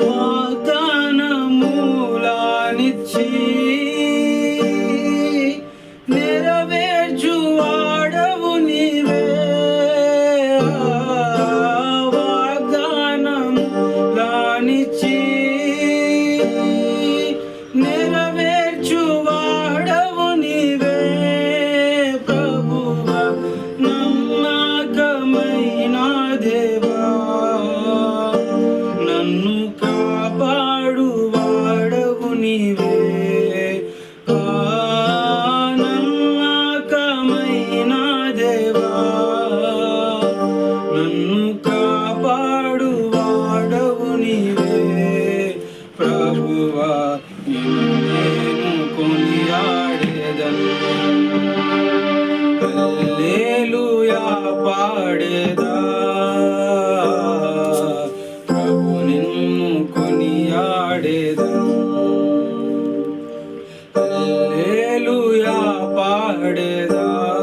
వాగ్దానమూలానిచ్చి నన్ను కాపాడు వాడవు నీవే. ఆ, దేవా నన్ను కాపాడు వాడవు నీవే. ప్రభువా నేను కొనియాడేదను హల్లెలూయా పాడేదా. నిన్ను కొనియాడేదను. పాడేదా.